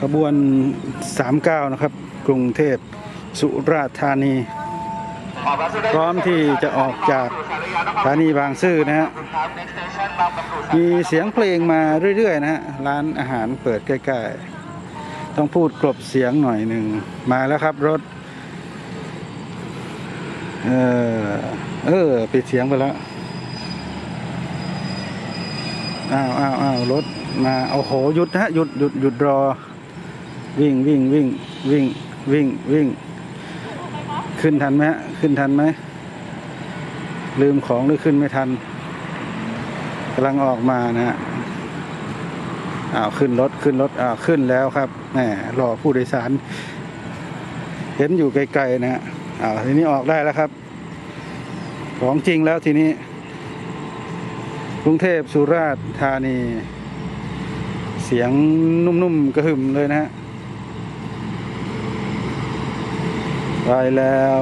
ขบวน 39 นะครับ กรุงเทพสุราษฎร์ธานี พร้อมที่จะออกจากสถานีบางซื่อนะฮะมีเสียงเพลงมาเรื่อยๆนะฮะร้านอาหารเปิดใกล้ๆ ต้องพูดกลบเสียงหน่อยหนึ่งมาแล้วครับรถ เออเออปิดเสียงไปแล้วอ้าวอ้าวอ้าวรถมาโอ้โหหยุดนะฮะหยุดหยุดหยุดรอ วิ่งวิ่งวิ่งวิ่งวิ่งวิ่ง ขึ้นทันไหมขึ้นทันไหม ลืมของหรือขึ้นไม่ทันกำลังออกมานะฮะอ้าวขึ้นรถขึ้นรถอ้าวขึ้นแล้วครับแหมรอผู้โดยสาร เห็นอยู่ไกลๆนะฮะอ้าวทีนี้ออกได้แล้วครับ ของจริงแล้วทีนี้กรุงเทพสุราษฎร์ธานี เสียงนุ่มๆกระหึ่มเลยนะฮะ ไปแล้ว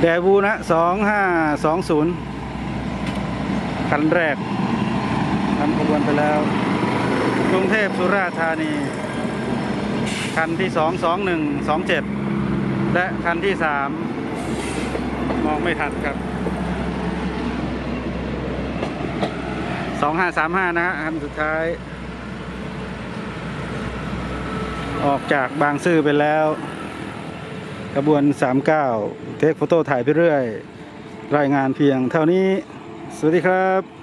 แดบูนะสองห้าสองศูนย์คันแรกทำขบวนไปแล้ว กรุงเทพสุราษฎร์ธานี คันที่สองสองหนึ่งสองเจ็ดและคันที่สามมองไม่ทันครับสองห้าสามห้านะฮะคันสุดท้าย ออกจากบางซื่อไปแล้วกระบวน 39 เทคโฟโต้ถ่ายไปเรื่อย รายงานเพียงเท่านี้ สวัสดีครับ